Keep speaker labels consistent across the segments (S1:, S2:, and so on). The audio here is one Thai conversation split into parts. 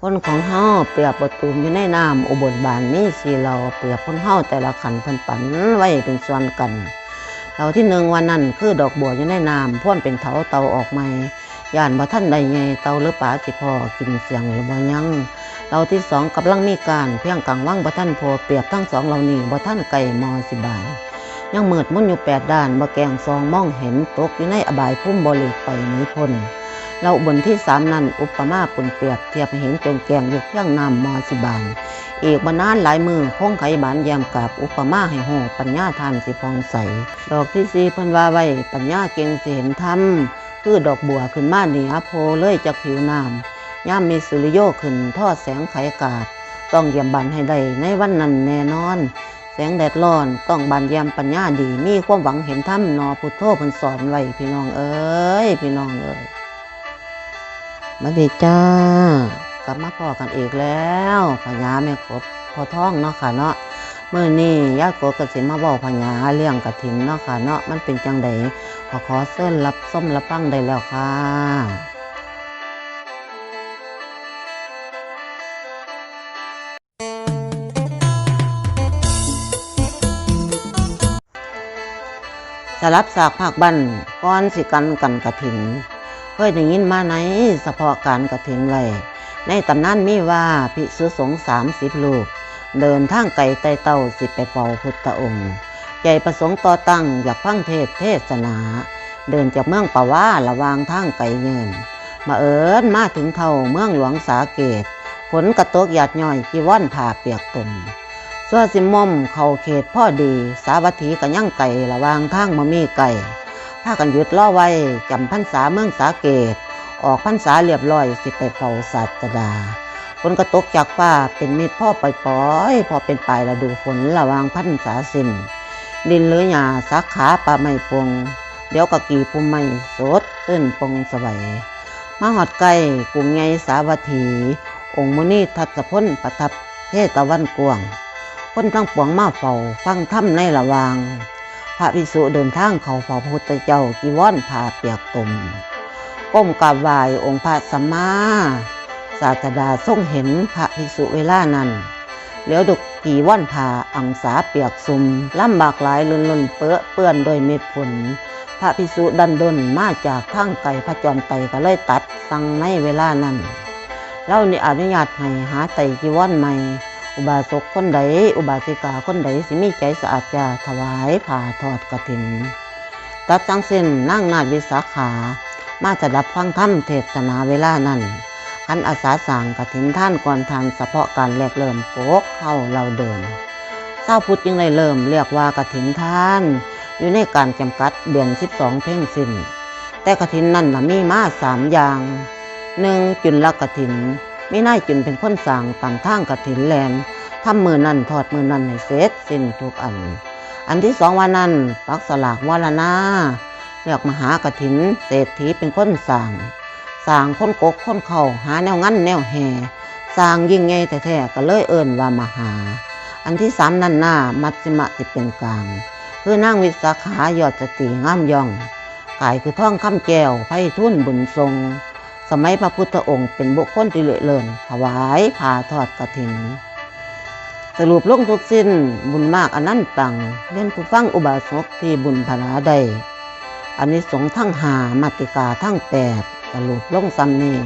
S1: คนของเฮาเปรียบประตูอยู่ในน้ำอุบลบานมีสีเราเปรียบคนเฮาแต่ละขันพันปันไว้เป็นส่วนกันเราที่หนึ่งวันนั้นคือดอกบัวอยู่ในน้ำพ่วนเป็นเถาเตาออกใหม่ย่านบ่ท่านใดไงเตาหรือป่าสิพอกินเสียงหรือบ่ยังเราที่สองกำลังมีการเพียงกลางว่างบ่ท่านโพเปรียบทั้งสองเหล่านี้บ่ท่านไก่มอสิบายยังเมืดมุนอยู่แปดด้านบ่แกงซองมองเห็นตกอยู่ในอบายพุ่มบริไปหนี้พ้น เราบนที่สามนั้นอุปมาปุ่นเปียบเทียบเห็นจงแกงอยู่เพียงน้ำมอสิบานอีกบานานหลายมือคงไขบานแยมกับอุปมาให้โหปัญญาทานสิพองใส ดอกที่สีพิ่นว่าไว้ปัญญาเก่งสิเห็นธรรมคือดอกบัวขึ้นมาเหนือโพเลยจากผิวน้ำย่ามมีสุริโยขึ้นทอดแสงไขกาดต้องเยี่ยมบันให้ได้ในวันนั้นแน่นอน แสงแดดร้อนต้องบานเยี่ยมปัญญาดี มีความหวังเห็นธรรมนอพุทโธพิ่นสอนไว้พี่น้องเอ้ยพี่น้องเอ้ย มาดีจ้ากลับมาพอกันอีกแล้วพญาแม่กบพอท้องเนาะค่ะเนาะเมื่อนี้ญาติโกบกสินมาบอกพญาเรื่องกระถินเนาะค่ะเนาะมันเป็นจังไดขอขอเส้นรับส้มรับฟังได้แล้วค่ะสลับสากภาคบันก้อนสิกันกันกระถิน เคยได้ยินมาไหนเฉพาะการกระถินไว้ ในตำนานมีว่าภิกษุสงฆ์สามสิบลูก เดินทางไกลไต่เต้าสิไปเฝ้าพุทธองค์ ใจประสงค์ต่อตั้งอยากฟังเทศเทศนา เดินจากเมืองป่าว่าระวางทางไกลเงินมาเอิญมาถึงเท่าเมืองหลวงสาเกตฝนกระตกหยาดย่อยจีว่อนผ่าเปียกตุ่มส่วสิมอมเข้าเขตพ่อดี สาวัตถีกันยั่งไก่ระวางทางมะมีไก่ พากันหยุดล่อไว้จำพรรษาเมืองสาเกต ออกพรรษาเรียบร้อยสิไปเฝ้าศาสดาฝนกระตกจากฟ้าเป็นเม็ดพ่อปล่อยพอเป็นปลายฤดูฝนระวางพรรษาสิ้นดินเหลือหยาสาขาป่าไม้ปงเดี๋ยวกะกีพุ่มไม้สดตื้นปงสวัยมาหอดไก่กรุงไงสาวัตถี องค์มุนีทัศพลประทับเทตะวันกวงคนทั้งปวงมาเฝ้าฟังถ้ำในระวาง พระภิกษุเดินทางเขาเฝ้าพระพุทธเจ้ากีวรผ่าเปียกตุมก้มกราบไหว้องค์พระสัมมาศาสดาทรงเห็นพระภิกษุเวลานั้น แล้วดุกกีว่อนผ่าอังสาเปียกซุมลำบากหลายลุนลุนเปื้อเปื้อนด้วยเม็ดฝนพระภิกษุดันดนมาจากทางไกลพระจอมไตก็เลยตัดสั่งในเวลานั้นเล่านี่อนุญาตให้หาไตกีวอนใหม่ อุบาสกคนใด อุบาสิกาคนใดสิมีใจสะอาดจะถวายผ่าทอดกระถิน ตัดจังเส้นนั่งนาดวิสาขา มาจะดับฟังธรรมเทศนาเวลานั้นขันอาสาสั่งกระถินท่านก่อนทานเฉพาะการแรกเริ่มโปกเข้าเราเดินเศร้าพุทธยังได้เริ่มเรียกว่ากระถินท่าน อยู่ในการจำกัดเดือนสิบสองเพ่งสิ้นแต่กระถินนั่นนะมีมาสามอย่างหนึ่งจุลกระถิน ไม่น่ายจุนเป็นคนสั่งต่างทางกระถินแลนทำมือนั่นถอดมือนั่นให้เสร็จสิ้นทุกอัน อันที่สองวันนั้นปักสลากวาลนาเรียกมหากระถินเศรษฐีเป็นคนสั่งสั่งคนกกคนเข่าหาแนวงั้นแนวแห่สั่งยิ่งไงแต่แท้ๆก็เลยเอิ้นว่ามหา อันที่สามนั่นหน้ามัชฌิมะติเป็นกลางคือนั่งวิสาขายอดสติงามยองกายคือท่องคำแก้วไพ่ทุ่นบุญทรง สมัยพระพุทธองค์เป็นบุคคลที่เลื่อเลินถวายผ่าทอดกระถิน สรุปลงทุกสิ้นบุญมากอันนั้นตังเล่นผู้ฟังอุบาสกที่บุญพลาใดอันนี้สงทั้งหามาติกาทั้งแปดสรุปลงซ้ำนี้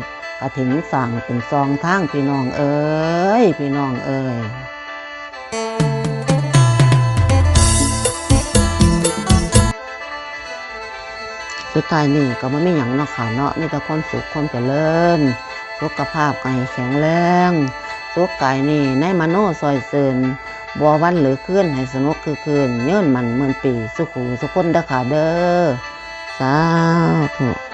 S1: กระถินสั่งเป็นซองทางพี่น้องเอ้ยพี่น้องเอ้ย สุดท้ายนี่ก็ไม่มีอย่างเนาะค่ะเนาะมีแต่ความสุขความเจริญสุขภาพกายแข็งแรงสุขกายนี่ในมโนซอยเซินบัววันหรือคืนให้สนุกคือคืนเยื่นมันเมือนปี สุขูสุขคนเด้อค่ะเด้อสาธุ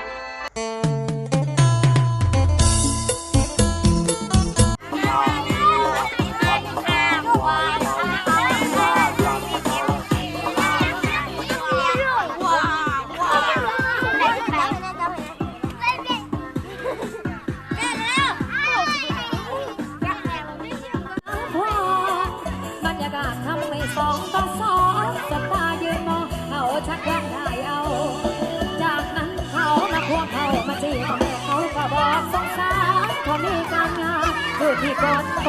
S2: ชักเริ่มได้เอา จากนั้นเขามาควงเขามาจีบแม่เขาก็บอกสงสารคนมีการงานผู้ที่กดโก